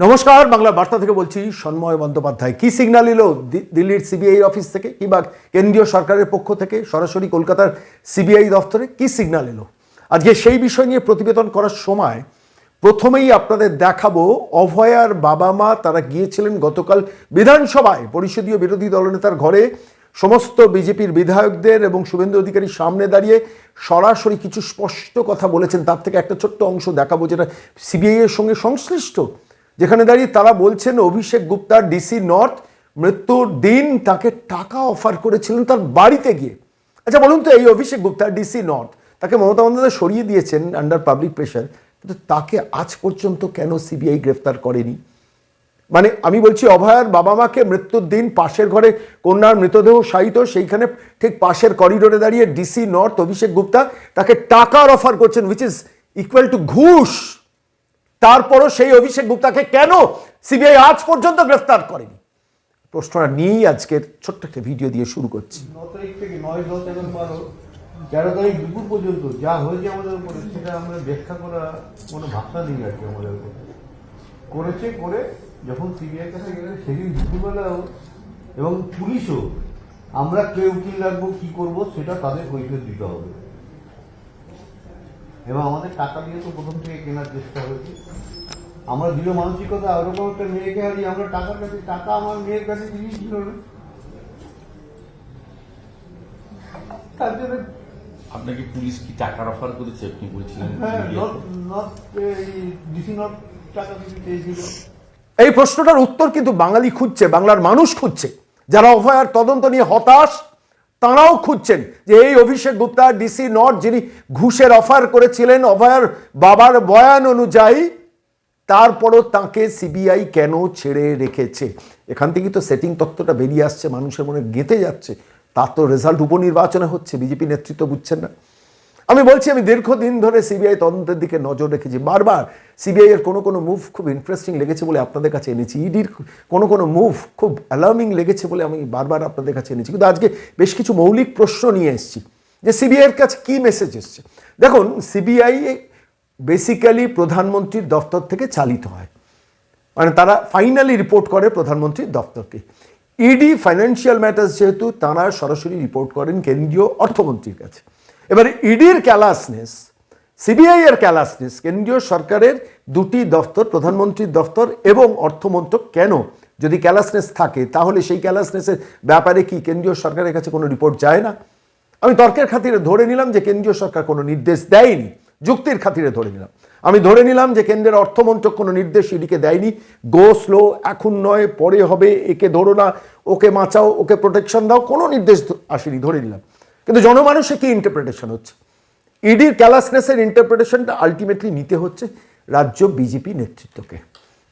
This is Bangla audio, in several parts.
নমস্কার, বাংলা বার্তা থেকে বলছি সন্ময় বন্দ্যোপাধ্যায়। কি সিগন্যাল এলো দিল্লির সিবিআই অফিস থেকে কিংবা কেন্দ্রীয় সরকারের পক্ষ থেকে সরাসরি কলকাতার সিবিআই দফতরে? কি সিগন্যাল এলো? আজকে সেই বিষয় নিয়ে প্রতিবেদন করার সময় প্রথমেই আপনাদের দেখাবো, অভয়ার বাবা মা তারা গিয়েছিলেন গতকাল বিধানসভায়। পরিষদীয় বিরোধী দলনেতার ঘরে সমস্ত বিজেপির বিধায়কদের এবং শুভেন্দু অধিকারীর সামনে দাঁড়িয়ে সরাসরি কিছু স্পষ্ট কথা বলেছেন। তার থেকে একটা ছোট্ট অংশ দেখাবো যেটা সিবিআই এর সঙ্গে সংশ্লিষ্ট। যেখানে দাঁড়িয়ে তারা বলছেন অভিষেক গুপ্তার ডিসি নর্থ, মৃত্যুর দিন তাকে টাকা অফার করেছিলেন তার বাড়িতে গিয়ে। আচ্ছা বলুন তো এই অভিষেক গুপ্তা, ডিসি নর্থ, তাকে মমতা বন্দ্যোপাধ্যায় সরিয়ে দিয়েছেন আন্ডার পাবলিক প্রেশার কিন্তু তাকে আজ পর্যন্ত কেন সিবিআই গ্রেফতার করেনি? মানে আমি বলছি, অভয়ার বাবা মাকে মৃত্যুর দিন পাশের ঘরে কন্যার মৃতদেহ শায়িত, সেইখানে ঠিক পাশের করিডোরে দাঁড়িয়ে ডিসি নর্থ, অভিষেক গুপ্তা তাকে টাকার অফার করছেন উইচ ইজ ইকুয়াল টু ঘুষ। তারপরও সেই অভিষেক গুপ্তাকে কেন সিবিআই আজ পর্যন্ত গ্রেফতার করেনি? প্রশ্নটা নিয়েই আজকের ছোট্ট একটা ভিডিও দিয়ে শুরু করছি। তারিখ থেকে নয়, দশ, এগারো, বারো, তেরো তারিখ দুপুর পর্যন্ত যা হয়েছে আমাদের উপরে, সেটা আমরা ব্যাখ্যা করা কোনো ভাষা নেই আর কি আমাদের উপরে। করেছে, করে যখন সিবিআই কাছে গেলে সেদিন দুপুরবেলাও এবং পুলিশও আমরা কে উকিল রাখব, কি করব, সেটা তাদের কৈফিয়ত দিতে হবে। এবং আমাদের টাকা দিয়ে তো প্রথম থেকে কেনার চেষ্টা হয়েছে। আমরা দৃঢ় মানসিকতা ওরকম একটা মেয়েকে হারিয়ে আমরা টাকার কাছে টাকা আমার মেয়ের কাছে জিনিস ছিল না। তার জন্য আপনাকে পুলিশ কি টাকার অফার করেছে? আপনি বলছিলেন হ্যাঁ এই প্রশ্নটার উত্তর কিন্তু বাঙালি খুঁজছে বাংলার মানুষ খুঁজছে। যারা অভয়ার তদন্ত নিয়ে হতাশ তাঁরাও খুঁজছেন যে এই অভিষেক গুপ্তা ডিসি নট যিনি ঘুষের অফার করেছিলেন অভয়ার বাবার বয়ান অনুযায়ী, তারপরও তাকে সিবিআই কেন ছেড়ে রেখেছে? এখান থেকে তো সেটিং তত্ত্বটা বেরিয়ে আসছে, মানুষের মনে গেঁথে যাচ্ছে। তার তো রেজাল্ট উপনির্বাচনে হচ্ছে, বিজেপি নেতৃত্ব বুঝছেন না। আমি বলছি, আমি দীর্ঘদিন ধরে সিবিআই তদন্তের দিকে নজর রেখেছি। বারবার সিবিআই এর কোনো কোনো মুভ খুব ইন্টারেস্টিং লেগেছে বলে আপনাদের কাছে এনেছি। ইডির কোনো কোনো মুভ খুব অ্যালার্মিং লেগেছে বলে আমি বারবার আপনাদের কাছে এনেছি। কিন্তু আজকে বেশ কিছু মৌলিক প্রশ্ন নিয়ে এসেছি, যে সিবিআইয়ের কাছে কী মেসেজ এসছে? দেখুন সিবিআই বেসিক্যালি প্রধানমন্ত্রীর দফতর থেকে চালিত হয়। মানে তারা ফাইনালি রিপোর্ট করে প্রধানমন্ত্রীর দপ্তরকে ইডি ফাইন্যান্সিয়াল ম্যাটার্স যেহেতু, তারা সরাসরি রিপোর্ট করেন কেন্দ্রীয় অর্থমন্ত্রীর কাছে। এবারে ইডির ক্যালাসনেস, সিবিআই এর ক্যালাসনেস, কেন্দ্রীয় সরকারের দুটি দফতর, প্রধানমন্ত্রীর দফতর এবং অর্থমন্ত্রক কেন যদি ক্যালাসনেস থাকে, তাহলে সেই ক্যালাসনেসের ব্যাপারে কি কেন্দ্রীয় সরকারের কাছে কোনো রিপোর্ট যায় না? আমি তর্কের খাতিরে ধরে নিলাম যে কেন্দ্রীয় সরকার কোনো নির্দেশ দেয়নি, যুক্তির খাতিরে ধরে নিলাম। আমি ধরে নিলাম যে কেন্দ্রের অর্থমন্ত্রক কোনো নির্দেশ ইডিকে দেয়নি, গো স্লো, এখন নয়, পরে হবে, একে ধরো না, ওকে বাঁচাও, ওকে প্রোটেকশন দাও, কোনো নির্দেশ আসেনি, ধরে নিলাম। কিন্তু জনমানুষে কি ইন্টারপ্রিটেশন হচ্ছে? ইডির ক্যালাসনেসের ইন্টারপ্রিটেশনটা আলটিমেটলি নিতে হচ্ছে রাজ্য বিজেপি নেতৃত্বকে।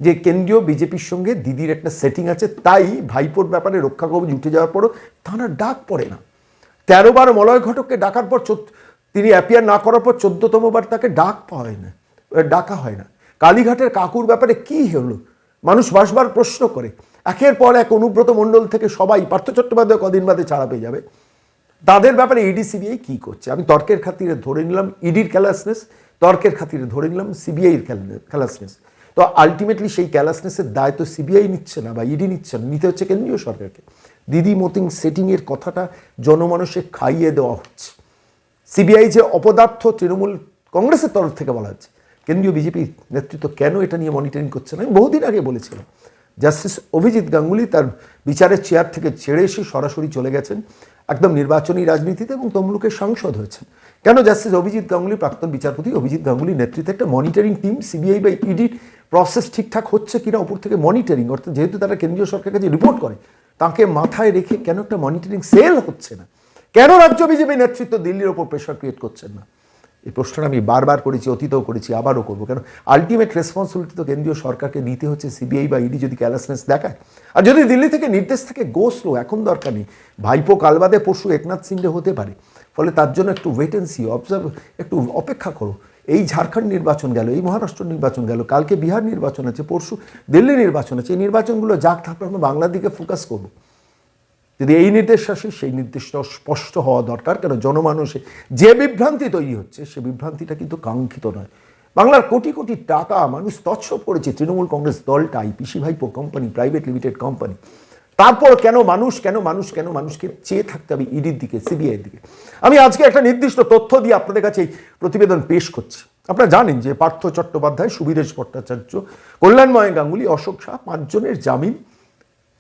যে কেন্দ্রীয় বিজেপির সঙ্গে দিদির একটা সেটিং আছে, তাই ভাইপোর ব্যাপারে রক্ষা কবচ উঠে যাওয়ার পরও তারা ডাক পড়ে না। তেরো বার মলয় ঘটককে ডাকার পর তিনি অ্যাপিয়ার না করার পর চোদ্দতম বার তাকে ডাক পাওয়া না ডাকা হয় না। কালীঘাটের কাকুর ব্যাপারে কি হলো? মানুষ বাসবার প্রশ্ন করে। একের পর এক অনুব্রত মণ্ডল থেকে সবাই পার্থ চট্টোপাধ্যায় কদিন বাদে ছাড়া পেয়ে যাবে। তাদের ব্যাপারে ইডি সিবিআই কী করছে? আমি তর্কের খাতিরে ধরে নিলাম ইডির ক্যালাসনেস তর্কের খাতিরে ধরে নিলাম সিবিআইয়ের ক্যালাসনেস তো আলটিমেটলি সেই ক্যালাসনেসের দায় তো সিবিআই নিচ্ছে না বা ইডি নিচ্ছে না, নিতে হচ্ছে কেন্দ্রীয় সরকারকে। দিদি মতিং সেটিংয়ের কথাটা জনমানুষে খাইয়ে দেওয়া হচ্ছে। সিবিআই যে অপদার্থ তৃণমূল কংগ্রেসের তরফ থেকে বলা হচ্ছে, কেন্দ্রীয় বিজেপি নেতৃত্ব কেন এটা নিয়ে মনিটরিং করছে না? আমি বহুদিন আগে বলেছিলাম জাস্টিস অভিজিৎ গাঙ্গুলি তার বিচারের চেয়ার থেকে ছেড়ে এসে সরাসরি চলে গেছেন, একদম নির্বাচনী রাজনীতিতে এবং তমলুকের সাংসদ হয়েছেন। কেন জাস্টিস অভিজিৎ গাঙ্গুলি, প্রাক্তন বিচারপতি অভিজিৎ গাঙ্গুলির নেতৃত্বে একটা মনিটরিং টিম সিবিআই বা ইডির প্রসেস ঠিকঠাক হচ্ছে কিনা উপর থেকে মনিটরিং অর্থাৎ যেহেতু তারা কেন্দ্রীয় সরকারের কাছে রিপোর্ট করে, তাকে মাথায় রেখে কেন একটা মনিটরিং সেল হচ্ছে না? কেন রাজ্য বিজেপি নেতৃত্ব দিল্লির ওপর প্রেশার ক্রিয়েট করছেন না? এই প্রশ্নটা আমি বারবার করেছি, অতীতও করেছি, আবারও করব। কেন? আলটিমেট রেসপন্সিবিলিটি তো কেন্দ্রীয় সরকারকে নিতে হচ্ছে সিবিআই বা ইডি যদি ক্যালাসনেস দেখায়। আর যদি দিল্লি থেকে নির্দেশ থাকে গো স্লো এখন দরকার নেই। ভাইপো কালবাদে পরশু একনাথ সিন্ডে হতে পারে। ফলে তার জন্য একটু ওয়েটেন্সি অবজার্ভ একটু অপেক্ষা করো। এই ঝাড়খণ্ড নির্বাচন গেল, এই মহারাষ্ট্র নির্বাচন গেল, কালকে বিহার নির্বাচন আছে, পরশু দিল্লি নির্বাচন আছে। এই নির্বাচনগুলো যাক, তারপর আমরা বাংলার দিকে ফোকাস করব। যদি এই নির্দেশ আসে, সেই নির্দেশটা স্পষ্ট হওয়া দরকার। কেন? জনমানুষে যে বিভ্রান্তি তৈরি হচ্ছে, সে বিভ্রান্তিটা কিন্তু কাঙ্ক্ষিত নয়। বাংলার কোটি কোটি টাকা মানুষ তৎসব করেছে, তৃণমূল কংগ্রেস দলটাই পিসি ভাইপো কোম্পানি, প্রাইভেট লিমিটেড কোম্পানি। তারপর কেন মানুষ কেন মানুষ, কেন মানুষকে চেয়ে থাকতে হবে ইডির দিকে, সিবিআইয়ের দিকে? আমি আজকে একটা নির্দিষ্ট তথ্য দিয়ে আপনাদের কাছে এই প্রতিবেদন পেশ করছি। আপনারা জানেন যে পার্থ চট্টোপাধ্যায়, সুবীরেশ ভট্টাচার্য, কল্যাণময় গাঙ্গুলি, অশোক শাহ, পাঁচজনের জামিন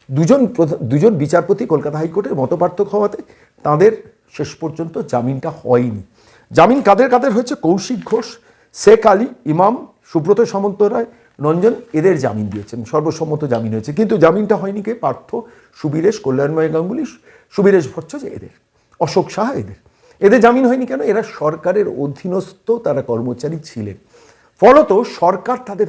দুজন দুজন বিচারপতি কলকাতা হাইকোর্টের মতপার্থক্য হওয়াতে তাদের শেষ পর্যন্ত জামিনটা হয়নি। জামিন কাদের কাদের হয়েছে? কৌশিক ঘোষ, শেখ আলী, ইমাম সুব্রত সামন্ত রায়, রঞ্জন এদের জামিন দিয়েছেন। সর্বসম্মত জামিন হয়েছে। কিন্তু জামিনটা হয়নি কে? পার্থ, সুবীরেশ, কল্যাণময় গাঙ্গুলি, সুবীরেশ ভট্টাচার্য এদের, অশোক শাহ এদের। এদের জামিন হয়নি কেন? এরা সরকারের অধীনস্থ তারা কর্মচারী ছিলেন। ফলত সরকার তাদের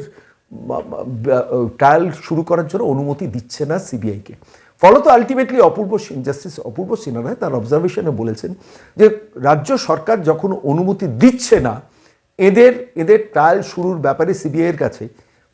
ট্রায়াল শুরু করার জন্য অনুমতি দিচ্ছে না সিবিআইকে ফলত আলটিমেটলি অপূর্ব জাস্টিস অপূর্ব সিনহা রায় তার অবজারভেশনে বলেছেন যে রাজ্য সরকার যখন অনুমতি দিচ্ছে না, এদের এদের ট্রায়াল শুরুর ব্যাপারে সিবিআইয়ের কাছে,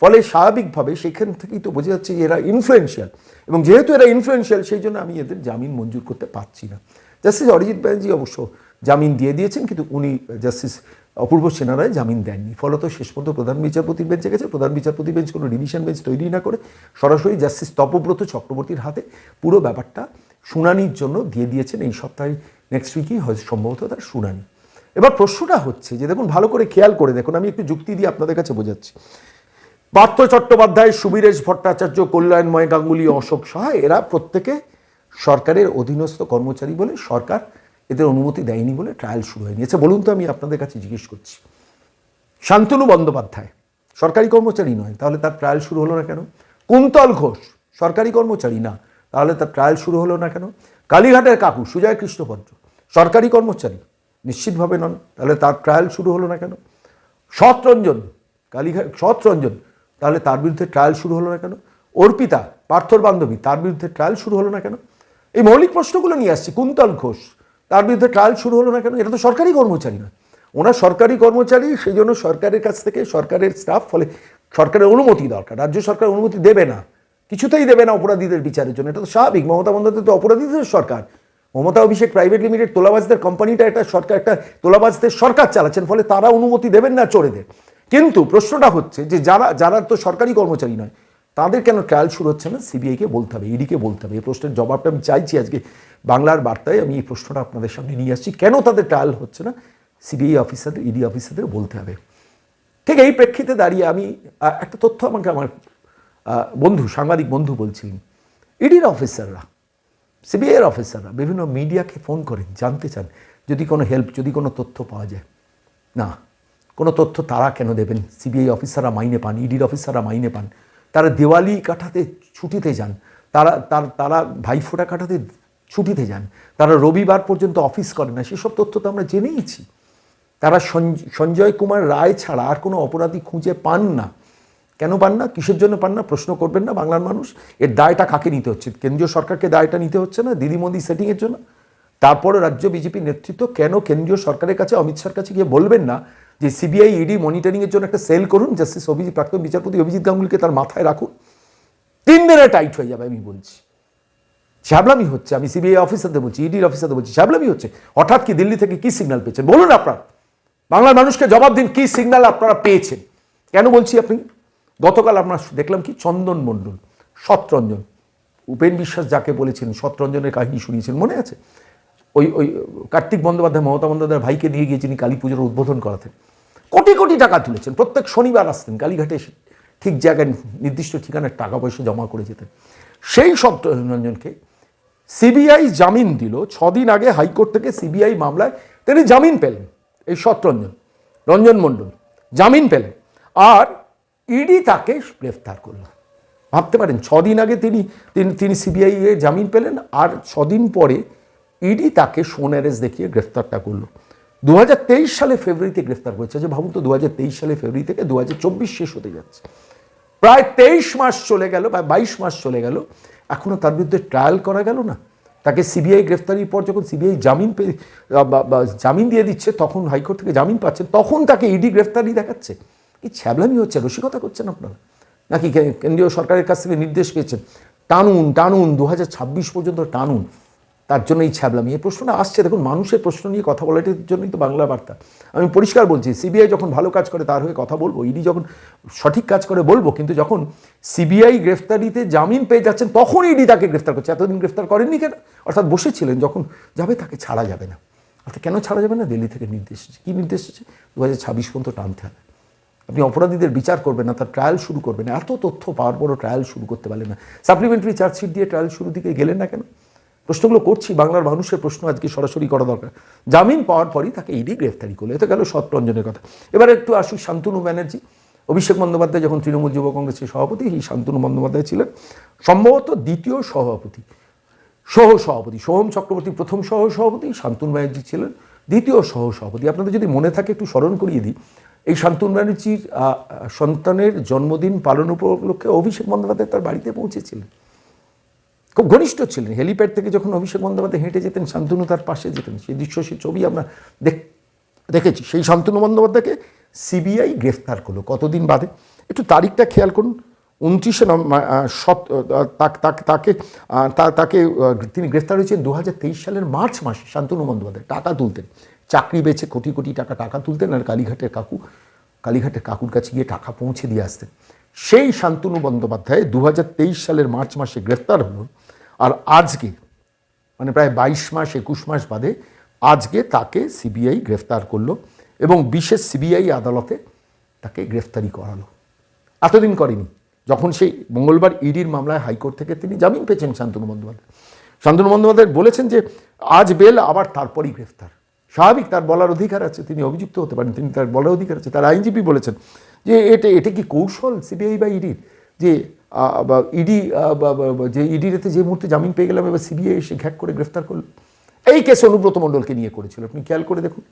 ফলে স্বাভাবিকভাবে সেখান থেকেই তো বোঝা যাচ্ছে যে এরা ইনফ্লুয়েন্সিয়াল এবং যেহেতু এরা ইনফ্লুয়েন্সিয়াল সেই জন্য আমি এদের জামিন মঞ্জুর করতে পারছি না। জাস্টিস অরিজিৎ ব্যানার্জি অবশ্য জামিন দিয়ে দিয়েছেন, কিন্তু উনি জাস্টিস অপূর্ব সেনারায় জামিন দেননি। ফলত শেষ পর্যন্ত প্রধান বিচারপতির বেঞ্চে গেছে প্রধান বিচারপতি বেঞ্চ কোনো ডিভিশন বেঞ্চ তৈরি না করে সরাসরি জাস্টিস তপব্রত চক্রবর্তীর হাতে পুরো ব্যাপারটা শুনানির জন্য দিয়ে দিয়েছেন। এই সপ্তাহে নেক্সট উইকেই হয় সম্ভবত তার শুনানি। এবার প্রশ্নটা হচ্ছে যে, দেখুন, ভালো করে খেয়াল করে দেখুন, আমি একটু যুক্তি দিয়ে আপনাদের কাছে বোঝাচ্ছি। পার্থ চট্টোপাধ্যায়, সুবীরেশ ভট্টাচার্য কল্যাণময় গাঙ্গুলি অশোক সহায় এরা প্রত্যেকে সরকারের অধীনস্থ কর্মচারী বলে সরকার এদের অনুমতি দেয়নি বলে ট্রায়াল শুরু হয়নি। আচ্ছা বলুন তো আমি আপনাদের কাছে জিজ্ঞেস করছি। শান্তনু বন্দ্যোপাধ্যায় সরকারি কর্মচারী নয়, তাহলে তার ট্রায়াল শুরু হলো না কেন? কুন্তল ঘোষ সরকারি কর্মচারী না, তাহলে তার ট্রায়াল শুরু হলো না কেন? কালীঘাটের কাকু সুজয় কৃষ্ণভদ্র সরকারি কর্মচারী, নিশ্চিতভাবে নন, তাহলে তার ট্রায়াল শুরু হলো না কেন? সৎরঞ্জন কালীঘাট সৎরঞ্জন তাহলে তার বিরুদ্ধে ট্রায়াল শুরু হলো না কেন? অর্পিতা, পার্থর বান্ধবী, তার বিরুদ্ধে ট্রায়াল শুরু হলো না কেন? এই মৌলিক প্রশ্নগুলো নিয়ে আসছি। কুন্তল ঘোষ তার বিরুদ্ধে ট্রায়াল শুরু হলো না কেন? এটা তো সরকারি কর্মচারী নয়। ওনার সরকারি কর্মচারী, সেই জন্য সরকারের কাছ থেকে সরকারের স্টাফ ফলে সরকারের অনুমতি দরকার। রাজ্য সরকার অনুমতি দেবে না। কিছুতেই দেবে না অপরাধীদের বিচারের জন্য। এটা তো স্বাভাবিক। মমতা বন্দ্যোপাধ্যায় তো অপরাধীদের সরকার। মমতা অভিষেক প্রাইভেট লিমিটেড তোলাবাজদের কোম্পানিটা একটা সরকার, একটা তোলাবাজদের সরকার চালাচ্ছেন, ফলে তারা অনুমতি দেবেন না চোরেদের। কিন্তু প্রশ্নটা হচ্ছে যে, যারা যারা তো সরকারি কর্মচারী নয় তাদের কেন ট্রায়াল শুরু হচ্ছে না? সিবিআইকে বলতে হবে ইডিকে বলতে হবে। এই প্রশ্নের জবাবটা আমি চাইছি আজকে বাংলার বার্তায়। আমি এই প্রশ্নটা আপনাদের সামনে নিয়ে আসছি। কেন তাদের ট্রায়াল হচ্ছে না? সিবিআই অফিসারদের ইডি অফিসারদের বলতে হবে। ঠিক এই প্রেক্ষিতে দাঁড়িয়ে আমি একটা তথ্য আমাকে আমার বন্ধু, সাংবাদিক বন্ধু বলছিলেন। ইডির অফিসাররা সিবিআইয়ের অফিসাররা বিভিন্ন মিডিয়াকে ফোন করেন, জানতে চান, যদি কোনো হেল্প যদি কোনো তথ্য পাওয়া যায়। না, কোনো তথ্য তারা কেন দেবেন? সিবিআই অফিসাররা মাইনে পান ইডির অফিসাররা মাইনে পান। তারা দেওয়ালি কাটাতে ছুটিতে যান। তারা, তার, তারা ভাইফোঁটা কাটাতে ছুটিতে যান। তারা রবিবার পর্যন্ত অফিস করে না। সেসব তথ্য তো আমরা জেনেইছি। তারা সঞ্জয় কুমার রায় ছাড়া আর কোনো অপরাধী খুঁজে পান না। কেন পান না? কিসের জন্য পান না? প্রশ্ন করবেন না বাংলার মানুষ? এর দায়টা কাকে নিতে হচ্ছে? কেন্দ্রীয় সরকারকে দায়টা নিতে হচ্ছে না? দিদি মোদি সেটিংয়ের জন্য? তারপরে রাজ্য বিজেপি নেতৃত্ব কেন কেন্দ্রীয় সরকারের কাছে অমিত শাহর কাছে গিয়ে বলবেন না? যে সিবিআই ইডি মনিটরিংয়ের জন্য একটা সেল করুন জাস্টিস অভিজিৎ প্রাক্তন বিচারপতি অভিজিৎ গাঙ্গুলিকে তার মাথায় রাখুন। তিন দিনে টাইট হয়ে যাবে, আমি বলছি। শ্যাবলামি হচ্ছে, আমি সিবিআই অফিসারদের বলছি ইডির অফিসারদের বলছি, শ্যাবলামি হচ্ছে। হঠাৎ কি দিল্লি থেকে কি সিগন্যাল পেয়েছেন? বলুন আপনার। বাংলার মানুষকে জবাব দিন, কি সিগন্যাল আপনারা পেয়েছেন? কেন বলছি আপনি? গতকাল আমরা দেখলাম কি? চন্দন মণ্ডল সৎরঞ্জন উপেন বিশ্বাস যাকে বলেছেন সৎরঞ্জনের কাহিনী শুনিয়েছেন, মনে আছে? ওই ওই কার্তিক বন্দ্যোপাধ্যায়, মমতা বন্দ্যোপাধ্যায়ের ভাইকে নিয়ে গিয়ে যিনি কালী পুজোর উদ্বোধন করাতেন। কোটি কোটি টাকা তুলেছেন। প্রত্যেক শনিবার আসতেন, কালীঘাটে এসে ঠিক জায়গায় নির্দিষ্ট ঠিকানায় টাকা পয়সা জমা করে যেতেন। সেই সত্যরঞ্জনকে সিবিআই জামিন দিল। ছদিন আগে হাইকোর্ট থেকে সিবিআই মামলায় তিনি জামিন পেলেন, এই সত্যরঞ্জন রঞ্জন মণ্ডল, জামিন পেলেন। আর ইডি তাকে গ্রেফতার করল। ভাবতে পারেন, ছদিন আগে তিনি তিনি সিবিআই এর জামিন পেলেন, আর ছদিন পরে ইডি তাকে সোনারেস দেখিয়ে গ্রেফতারটা করল। দু হাজার তেইশ সালে ফেব্রুয়ারিতে গ্রেফতার করেছে যে ভাবুন তো দু হাজার তেইশ সালে ফেব্রুয়ারি থেকে দু হাজার চব্বিশ শেষ হতে যাচ্ছে। প্রায় তেইশ মাস চলে গেল বা বাইশ মাস চলে গেল এখনও তার বিরুদ্ধে ট্রায়াল করা গেল না। তাকে সিবিআই গ্রেফতারির পর যখন সিবিআই জামিন পেয়ে জামিন দিয়ে দিচ্ছে, তখন হাইকোর্ট থেকে জামিন পাচ্ছেন, তখন তাকে ইডি গ্রেফতারি দেখাচ্ছে। এই ছ্যাবলামি হচ্ছে, রসিকতা করছেন আপনারা? নাকি কেন্দ্রীয় সরকারের কাছ থেকে নির্দেশ পেয়েছেন? টানুন টানুন দু হাজার ছাব্বিশ পর্যন্ত টানুন। তার জন্য এই ছ্যাবলামি। এই প্রশ্নটা আসছে, দেখুন, মানুষের প্রশ্ন নিয়ে কথা বলাটার জন্যই তো বাংলা বার্তা। আমি পরিষ্কার বলছি, সিবিআই যখন ভালো কাজ করে তার হয়ে কথা বলব, ইডি যখন সঠিক কাজ করে বলব, কিন্তু যখন সিবিআই গ্রেফতারিতে জামিন পেয়ে যাচ্ছেন তখন ইডি তাকে গ্রেফতার করছে। এতদিন গ্রেফতার করেননি কেন? অর্থাৎ বসেছিলেন, যখন যাবে তাকে ছাড়া যাবে না। অর্থাৎ কেন ছাড়া যাবে না? দিল্লি থেকে নির্দেশ এসেছে কী নির্দেশ এসেছে দু হাজার ছাব্বিশ পর্যন্ত টানতে হবে। আপনি অপরাধীদের বিচার করবেন না, তার ট্রায়াল শুরু করবেন এত তথ্য পাওয়ার পরও ট্রায়াল শুরু করতে পারলেন না। সাপ্লিমেন্টারি চার্জশিট দিয়ে ট্রায়াল শুরু দিকে গেলেন না কেন? প্রশ্নগুলো করছি, বাংলার মানুষের প্রশ্ন আজকে সরাসরি করা দরকার। জামিন পাওয়ার পরই তাকে ইডি গ্রেফতারি করল। এতে গেল সৎরঞ্জনের কথা। এবার একটু আসুক শান্তনু ব্যানার্জি। অভিষেক বন্দ্যোপাধ্যায় যখন তৃণমূল যুব কংগ্রেসের সভাপতি এই শান্তনু বন্দ্যোপাধ্যায় ছিলেন। সম্ভবত দ্বিতীয় সভাপতি। সহ সভাপতি। সোহম চক্রবর্তী প্রথম সহ সভাপতি, শান্তনু ব্যানার্জি ছিলেন দ্বিতীয় সহ সভাপতি। আপনাদের যদি মনে থাকে, একটু স্মরণ করিয়ে দিই। এই শান্তনু ব্যানার্জির সন্তানের জন্মদিন পালন উপলক্ষে অভিষেক বন্দ্যোপাধ্যায় তার বাড়িতে পৌঁছেছিলেন। খুব ঘনিষ্ঠ ছিলেন। হেলিপ্যাড থেকে যখন অভিষেক বন্দ্যোপাধ্যায় হেঁটে যেতেন, শান্তনু তার পাশে যেতেন। সেই দৃশ্য, সেই ছবি আমরা দেখ দেখেছি। সেই শান্তনু বন্দ্যোপাধ্যায়কে সিবিআই গ্রেফতার করল কতদিন বাদে। একটু তারিখটা খেয়াল করুন। উনত্রিশে সত তাক- তাক- তিনি গ্রেফতার হয়েছেন দু হাজার তেইশ সালের মার্চ মাসে শান্তনু বন্দ্যোপাধ্যায়। টাকা তুলতেন। চাকরি বেছে কোটি কোটি টাকা টাকা তুলতেন আর কালীঘাটের কাকু কালীঘাটের কাকুর কাছে গিয়ে টাকা পৌঁছে দিয়ে আসতেন। সেই শান্তনু বন্দ্যোপাধ্যায় দু হাজার তেইশ সালের মার্চ মাসে গ্রেফতার হলো। আর আজকে মানে প্রায় বাইশ মাস, একুশ মাস বাদে আজকে তাকে সিবিআই গ্রেফতার করল এবং বিশেষ সিবিআই আদালতে তাকে গ্রেফতারি করালো। এতদিন করেনি। যখন সেই মঙ্গলবার ইডির মামলায় হাইকোর্ট থেকে তিনি জামিন পেয়েছেন শান্তনু বন্দ্যোপাধ্যায়। শান্তনু বন্দ্যোপাধ্যায় বলেছেন যে, আজ বেল আবার তারপরই গ্রেফতার। স্বাভাবিক, তার বলার অধিকার আছে, তিনি অভিযুক্ত হতে পারেন, তিনি তার বলার অধিকার আছে। তার আইনজীবী বলেছেন যে, এটা এটা কি কৌশল সিবিআই বা ইডির? যে ইডি যে ইডির এতে যে মুহূর্তে জামিন পেয়ে গেলাম, এবার সিবিআই এসে ঘ্যাক করে গ্রেফতার করল। এই কেস অনুব্রত মণ্ডলকে নিয়ে করেছিল। আপনি খেয়াল করে দেখুন।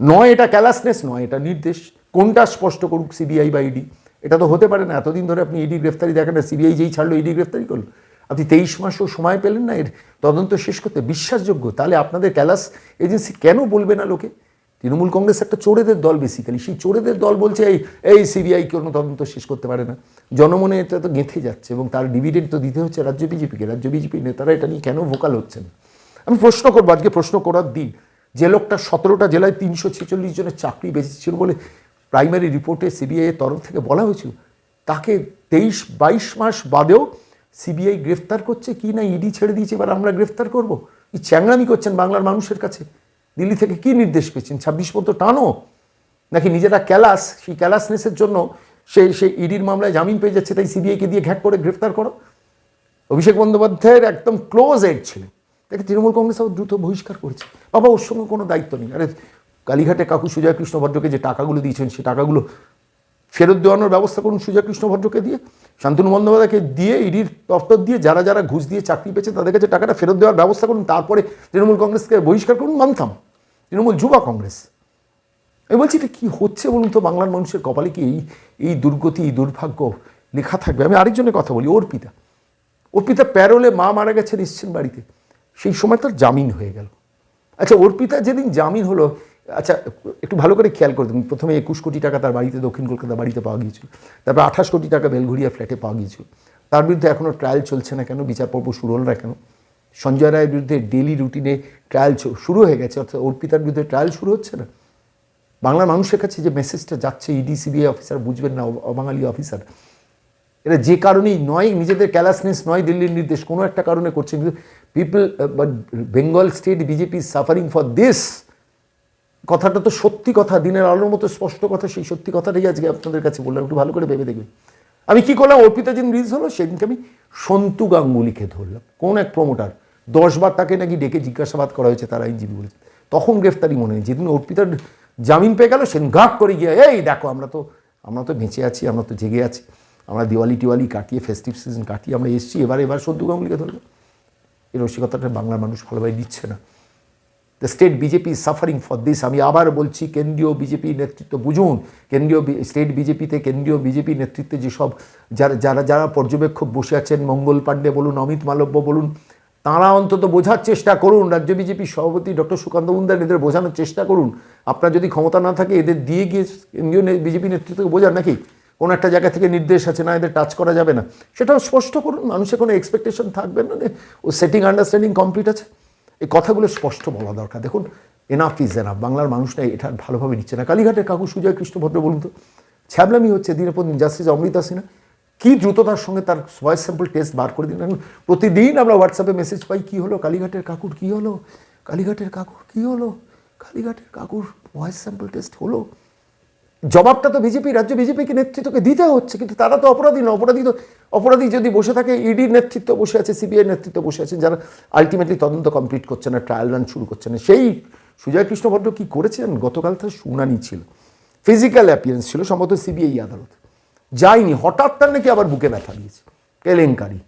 নয়, এটা ক্যালাসনেস নয়, এটা নির্দেশ। কোনটা স্পষ্ট করুক সিবিআই বা ইডি এটা তো হতে পারে না। এতদিন ধরে আপনি ইডি গ্রেফতারি দেখেন না সিবিআই যেই ছাড়লো ইডি গ্রেফতারি করল। আপনি তেইশ মাসও সময় পেলেন না, এর তদন্ত শেষ করতে। বিশ্বাসযোগ্য। তাহলে আপনাদের ক্যালাস এজেন্সি কেন বলবে না লোকে? তৃণমূল কংগ্রেস একটা চোরেদের দল বেসিক্যালি সেই চোরেদের দল বলছে, এই এই সিবিআই কোনো তদন্ত শেষ করতে পারে না। জনমনে এটা তো গেঁথে যাচ্ছে এবং তার ডিভিডেন্ড তো দিতে হচ্ছে রাজ্য বিজেপিকে রাজ্য বিজেপি নেতারা এটা নিয়ে কেন ভোকাল হচ্ছে না আমি প্রশ্ন করব, আজকে প্রশ্ন করার দিন। যে লোকটা সতেরোটা জেলায় তিনশো ছেচল্লিশ জনের চাকরি বেঁচেছিল বলে প্রাইমারি রিপোর্টে সিবিআই এর তরফ থেকে বলা হয়েছিল, তাকে তেইশ, বাইশ মাস বাদেও সিবিআই গ্রেফতার করছে কি না ইডি ছেড়ে দিয়েছে, এবার আমরা গ্রেফতার করব? এই চ্যাংরামি করছেন বাংলার মানুষের কাছে। দিল্লি থেকে কি নির্দেশ পেয়েছেন? ছাব্বিশ পর্যন্ত টানো। নাকি নিজেরা ক্যালাস, সেই ক্যালাসনেসের জন্য সেই সেই ইডির মামলায় জামিন পেয়ে যাচ্ছে, তাই সিবিআইকে দিয়ে ঘ্যাক করে গ্রেফতার করো? অভিষেক বন্দ্যোপাধ্যায়ের একদম ক্লোজ এড ছিলেন। তাকে তৃণমূল কংগ্রেস আবার দ্রুত বহিষ্কার করেছে। বাবা, ওর সঙ্গে কোনো দায়িত্ব নেই। আরে, কালীঘাটে কাকু সুজয় কৃষ্ণ ভদ্রকে যে টাকাগুলো দিয়েছেন, সে টাকাগুলো ফেরত দেওয়ানোর ব্যবস্থা করুন সুজয় কৃষ্ণ ভদ্রকে দিয়ে, শান্তনু বন্দ্যোপাধ্যায়কে দিয়ে, ইডির দপ্তর দিয়ে যারা যারা ঘুষ দিয়ে চাকরি পেয়েছে তাদের কাছে টাকাটা ফেরত দেওয়ার ব্যবস্থা করুন, তারপরে তৃণমূল কংগ্রেসকে বহিষ্কার করুন, মানতাম। তৃণমূল যুবা কংগ্রেস। আমি বলছি, এটা কী হচ্ছে বলুন তো? বাংলার মানুষের কপালে কি এই এই দুর্গতি, এই দুর্ভাগ্য লেখা থাকবে? আমি আরেকজনের কথা বলি, অর্পিতা। অর্পিতা প্যারোলে মা মারা গেছে এসছেন বাড়িতে সেই সময় তার জামিন হয়ে গেল। আচ্ছা অর্পিতা যেদিন জামিন হলো আচ্ছা একটু ভালো করে খেয়াল করে দেখুন। প্রথমে একুশ কোটি টাকা তার বাড়িতে, দক্ষিণ কলকাতা বাড়িতে পাওয়া গিয়েছিল। তারপর আঠাশ কোটি টাকা বেলঘুরিয়া ফ্ল্যাটে পাওয়া গিয়েছিল। তার বিরুদ্ধে এখনও ট্রায়াল চলছে না কেন? বিচার পর্ব শুরু হলো না কেন? সঞ্জয় রায়ের বিরুদ্ধে ডেলি রুটিনে ট্রায়াল শুরু হয়ে গেছে, অর্থাৎ অর্পিতার বিরুদ্ধে ট্রায়াল শুরু হচ্ছে না? বাংলার মানুষের কাছে যে মেসেজটা যাচ্ছে ইডি সিবিআই অফিসার বুঝবেন না অবাঙালি অফিসার এটা যে কারণেই নয়, নিজেদের ক্যালাসনেস নয়, দিল্লির নির্দেশ। কোনো একটা কারণে করছে। কিন্তু people but Bengal state BJP suffering for this কথাটা তো সত্যি কথা, দিনের আলোর মতো স্পষ্ট কথা, সেই সত্যি কথাটাই আজকে আপনাদের কাছে বললাম, একটু ভালো করে ভেবে দেখবেন। আমি কি করলাম, অর্পিতা যেদিন রিলিজ হলো, সেদিনকে আমি সন্তু গাঙ্গুলিকে ধরলাম। কোন এক প্রমোটার দশবার তাকে নাকি ডেকে জিজ্ঞাসাবাদ করা হয়েছে, তার আইনজীবী বলেছে। তখন গ্রেফতারি মনে হয় যেদিন অর্পিতার জামিন পেয়ে গেল, সেদিন গাক করে গিয়ে, এই দেখো, আমরা তো আমরা তো বেঁচে আছি, আমরা তো জেগে আছি। আমরা দিওয়ালি টিওয়ালি কাটিয়ে ফেস্টিভ সিজন কাটিয়ে, আমরা এসেছি, এবার এবার সন্তু গাঙ্গুলিকে ধরবো এই রসিকতাটা বাংলার মানুষ ভালোভাবে দিচ্ছে না। The state BJP is suffering for this আমি আবার বলছি, কেন্দ্রীয় বিজেপি নেতৃত্ব বুঝুন। কেন্দ্রীয় স্টেট বিজেপিতে কেন্দ্রীয় বিজেপি নেতৃত্বে যেসব যারা যারা যারা পর্যবেক্ষক বসে আছেন, মঙ্গল পাণ্ডে বলুন, অমিত মালব্য বলুন, তাঁরা অন্তত বোঝার চেষ্টা করুন। রাজ্য বিজেপি সভাপতি ডক্টর সুকান্ত মুন্দার এদের বোঝানোর চেষ্টা করুন। আপনার যদি ক্ষমতা না থাকে, এদের দিয়ে গিয়ে কেন্দ্রীয় বিজেপি নেতৃত্বকে বোঝান নাকি? কোনো একটা জায়গা থেকে নির্দেশ আছে না, এদের টাচ করা যাবে না। সেটাও স্পষ্ট করুন। মানুষের কোনো এক্সপেকটেশন থাকবে না ও সেটিং আন্ডারস্ট্যান্ডিং কমপ্লিট আছে। এই কথাগুলো স্পষ্ট বলা দরকার। দেখুন এনাফ ইজ এনাফ বাংলার মানুষটা এটা ভালোভাবে নিচ্ছে না। কালীঘাটের কাকু সুজয় কৃষ্ণভদ্র বলুন তো, ছ্যাবলামি হচ্ছে দিনের প্রতিদিন দিন জাস্টিস অমৃতা সিনহা। কী দ্রুততার সঙ্গে তার ভয়েস স্যাম্পল টেস্ট বার করে দিন প্রতিদিন আমরা হোয়াটসঅ্যাপে মেসেজ পাই, কী হলো? কালীঘাটের কাকুর কী হলো? কালীঘাটের কাকুর কী হলো? কালীঘাটের কাকুর ভয়েস স্যাম্পল টেস্ট হলো? জবাবটা তো বিজেপি, রাজ্য বিজেপিকে নেতৃত্বকে দিতে হচ্ছে, কিন্তু তারা তো অপরাধী না, অপরাধী তো অপরাধী যদি বসে থাকে ইডির নেতৃত্ব বসে আছে সিবিআই নেতৃত্ব বসে আছেন, যারা আলটিমেটলি তদন্ত কমপ্লিট করছে না ট্রায়াল রান শুরু করছে না। সেই সুজয় কৃষ্ণ ভদ্র কী করেছেন গতকাল তার শুনানি ছিল। ফিজিক্যাল অ্যাপিয়ারেন্স ছিল, সম্ভবত সিবিআই আদালত। যায়নি, হঠাৎ তার নাকি আবার বুকে ব্যথা দিয়েছে। কেলেঙ্কারি।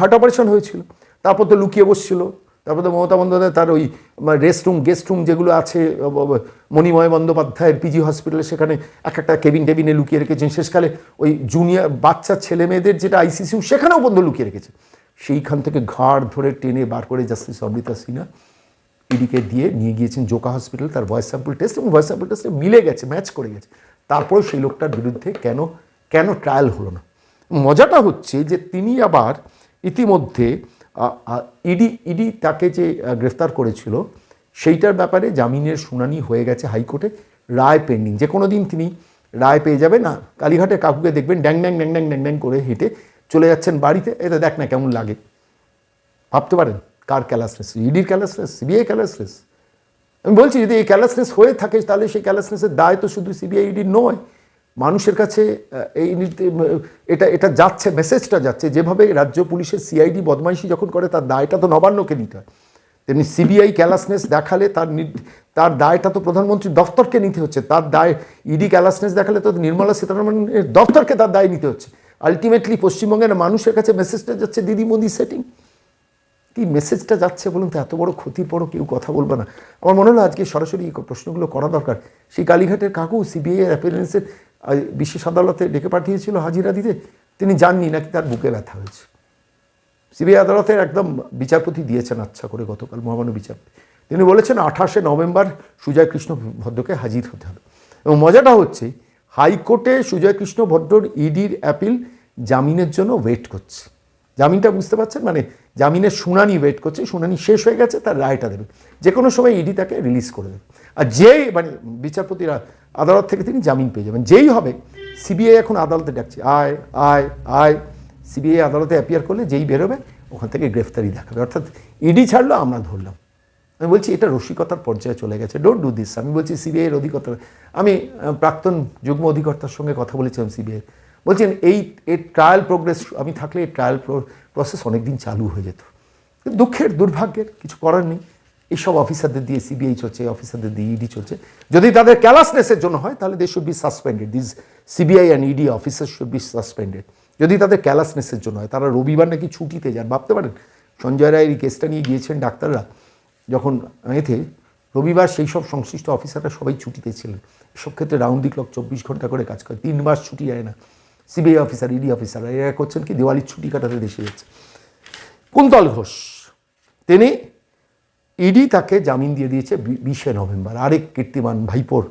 হার্ট অপারেশন হয়েছিল। তারপর তো লুকিয়ে বসছিল। তারপর মমতা বন্দ্যোপাধ্যায় তার ওই রেস্ট রুম গেস্ট রুম যেগুলো আছে মণিময় বন্দ্যোপাধ্যায়ের পিজি হসপিটালে সেখানে এক একটা কেবিন টেবিনে লুকিয়ে রেখেছেন। শেষকালে ওই জুনিয়র বাচ্চা ছেলে মেয়েদের যেটা আইসিসিউ সেখানেও বন্ধ লুকিয়ে রেখেছে। সেইখান থেকে ঘাড় ধরে টেনে বার করে জাস্টিস অমৃতা সিনহা ইডিকে দিয়ে নিয়ে গিয়েছেন জোকা হসপিটাল তার ভয়েস স্যাম্পল টেস্ট এবং ভয়েস স্যাম্পল টেস্টে মিলে গেছে ম্যাচ করে গেছে। তারপরে সেই লোকটার বিরুদ্ধে কেন কেন ট্রায়াল হলো না? মজাটা হচ্ছে যে তিনি আবার ইতিমধ্যে ইডি ইডি তাকে যে গ্রেফতার করেছিল, সেইটার ব্যাপারে জামিনের শুনানি হয়ে গেছে হাইকোর্টে, রায় পেন্ডিং। যে কোনো দিন তিনি রায় পেয়ে যাবেন, না, কালীঘাটে কাকুকে দেখবেন, ড্যাং ড্যাং ড্যাং ড্যাং ড্যাং ড্যাং করে হেঁটে চলে যাচ্ছেন বাড়িতে। এটা দেখ না কেমন লাগে। ভাবতে পারেন, কার ক্যালাসনেস ইডির ক্যালাসনেস সিবিআই ক্যালাসনেস আমি বলছি, যদি এই ক্যালাসনেস হয়ে থাকে, তাহলে সেই ক্যালাসনেসের দায় তো শুধু সিবিআই ইডির নয়। মানুষের কাছে এই এটা এটা যাচ্ছে মেসেজটা যাচ্ছে। যেভাবে রাজ্য পুলিশের সিআইডি বদমাইশি যখন করে, তার দায়টা তো নবান্নকে নিতে হয়। তেমনি সিবিআই ক্যালাসনেস দেখালে তার তার দায়টা তো প্রধানমন্ত্রী দফতরকে নিতে হচ্ছে। তার দায় ইডি ক্যালাসনেস দেখালে তো নির্মলা সীতারামনের দফতরকে তার দায় নিতে হচ্ছে। আলটিমেটলি পশ্চিমবঙ্গের মানুষের কাছে মেসেজটা যাচ্ছে দিদি মোদি সেটিং কি মেসেজটা যাচ্ছে বলুন তো? এত বড় ক্ষতির পরও কেউ কথা বলবে না। আমার মনে হলো আজকে সরাসরি প্রশ্নগুলো করা দরকার। সেই কালীঘাটের কাকু সিবিআই অ্যাপিয়ারেন্সের বিশেষ আদালতে ডেকে পাঠিয়েছিল হাজিরা দিতে, তিনি জাননি নাকি তার বুকে ব্যথা হয়েছে। সিবিআই আদালতের একদম বিচারপতি দিয়েছেন আচ্ছা করে গতকাল, মহামান্য বিচারপতি। তিনি বলেছেন, আঠাশে নভেম্বর সুজয় কৃষ্ণ ভদ্রকে হাজির হতে হবে। এবং মজাটা হচ্ছে, হাইকোর্টে সুজয় কৃষ্ণ ভদ্রর ইডির অ্যাপিল জামিনের জন্য ওয়েট করছে। জামিনটা বুঝতে পারছেন? মানে জামিনের শুনানি ওয়েট করছে, শুনানি শেষ হয়ে গেছে, তার রায়টা দেবে। যে কোনো সময় ইডি তাকে রিলিজ করে দেবে। আর যেই মানে বিচারপতিরা আদালত থেকে তিনি জামিন পেয়ে যাবেন। যেই হবে, সিবিআই এখন আদালতে ডাকছে, আয় আয় আয়। সিবিআই আদালতে অ্যাপিয়ার করলে যেই বেরোবে, ওখান থেকে গ্রেফতারি দেখাবে। অর্থাৎ ইডি ছাড়লো, আমরা ধরলাম। আমি বলছি, এটা রসিকতার পর্যায়ে চলে গেছে। ডোন্ট ডু দিস আমি বলছি সিবিআইয়ের অধিকর্তা আমি প্রাক্তন যুগ্ম অধিকর্তার সঙ্গে কথা বলেছিলাম সিবিআই বলছেন, এই, এর ট্রায়াল প্রোগ্রেস আমি থাকলে এই ট্রায়াল প্রসেস অনেকদিন চালু হয়ে যেত। দুঃখের, দুর্ভাগ্যের কিছু করার নেই। এইসব অফিসারদের দিয়ে সিবিআই চলছে অফিসারদের দিয়ে ইডি চলছে। যদি তাদের ক্যালাসনেসের জন্য হয়, তাহলে they should be suspended this CBI and ED officer should be suspended যদি তাদের ক্যালাসনেসের জন্য হয়, তারা রবিবার নাকি ছুটিতে যান, ভাবতে পারেন? সঞ্জয় রায়ের এই কেসটা নিয়ে গিয়েছেন ডাক্তাররা। যখন এতে রবিবার সেই সব সংশ্লিষ্ট অফিসাররা সবাই ছুটিতে ছিলেন। এসব ক্ষেত্রে রাউন্ড দি ক্লক চব্বিশ ঘণ্টা করে কাজ করে। তিন মাস ছুটি যায় না। সিবিআই অফিসার ইডি অফিসার এরা করছেন কি? দিওয়ালির ছুটি কাটাতে দেশে যাচ্ছে। কুন্তল ঘোষ, তিনি ইডি তাকে জামিন দিয়ে দিয়েছে বিশে নভেম্বর। আরেক কীর্তিমান ভাইপোর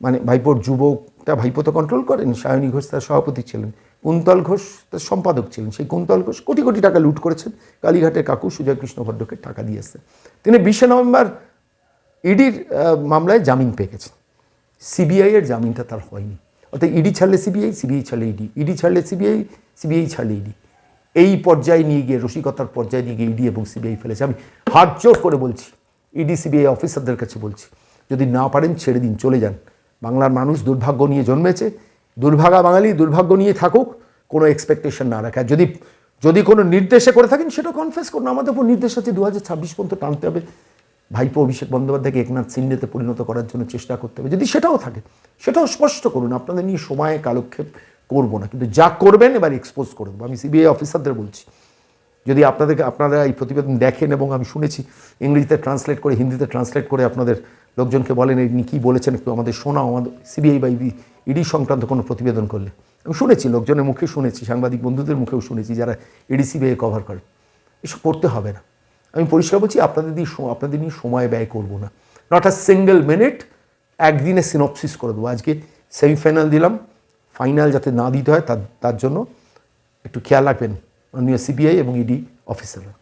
মানে ভাইপোর যুবকটা ভাইপো তো কন্ট্রোল করেন, সায়নী ঘোষ তার সভাপতি ছিলেন। কুন্তল ঘোষ তার সম্পাদক ছিলেন। সেই কুন্তল ঘোষ কোটি কোটি টাকা লুট করেছেন। কালীঘাটের কাকু সুজয় কৃষ্ণ ভদ্রকে টাকা দিয়েছে তিনি বিশে নভেম্বর ইডির মামলায় জামিন পেয়ে গেছেন। সিবিআইয়ের জামিনটা তার হয়নি। অর্থাৎ ইডি ছাড়লে সিবিআই সিবিআই ছাড়লে ইডি। ইডি ছাড়লে সিবিআই সিবিআই ছাড়লে ইডি। এই পর্যায়ে নিয়ে গিয়ে, রসিকতার পর্যায়ে নিয়ে গিয়ে ইডি এবং সিবিআই ফেলেছে। আমি জোর করে বলছি, ইডি, সিবিআই অফিসারদের কাছে বলছি, যদি না পারেন ছেড়ে দিন, চলে যান। বাংলার মানুষ দুর্ভাগ্য নিয়ে জন্মেছে। দুর্ভাগা বাঙালি দুর্ভাগ্য নিয়ে থাকুক, কোনো এক্সপেকটেশন না রাখা। যদি যদি কোনো নির্দেশে করে থাকেন, সেটা কনফেস করুন। আমাদের উপর নির্দেশ আছে দু হাজার ছাব্বিশ পর্যন্ত টানতে হবে। ভাইপো অভিষেক বন্দ্যোপাধ্যায়কে একনাথ সিন্ডেতে পরিণত করার জন্য চেষ্টা করতে হবে। যদি সেটাও থাকে, সেটাও স্পষ্ট করুন। আপনাদের নিয়ে সময়ে, কালক্ষেপ করব না। কিন্তু যা করবেন, এবার এক্সপোজ করে দেবো। আমি সিবিআই অফিসারদের বলছি, যদি আপনাদেরকে, আপনারা এই প্রতিবেদন দেখেন এবং আমি শুনেছি, ইংরেজিতে ট্রান্সলেট করে, হিন্দিতে ট্রান্সলেট করে আপনাদের লোকজনকে বলেন ইনি কী বলেছেন একটু আমাদের শোনাও, আমাদের সিবিআই বা ইডি সংক্রান্ত কোনো প্রতিবেদন করলে। আমি শুনেছি, লোকজনের মুখে শুনেছি, সাংবাদিক বন্ধুদের মুখেও শুনেছি, যারা ইডি সিবিআই কভার করে। এসব করতে হবে না। আমি পরিষ্কার বলছি, আপনাদের দিয়ে আপনাদের নিয়ে সময় ব্যয় করব না। নট আ সিঙ্গেল মিনিট একদিনে সিনপসিস করে দেবো। আজকে সেমিফাইনাল দিলাম। ফাইনাল যাতে না দিতে হয়, তার তার জন্য একটু খেয়াল রাখবেন মাননীয় সিবিআই এবং ইডি অফিসাররা।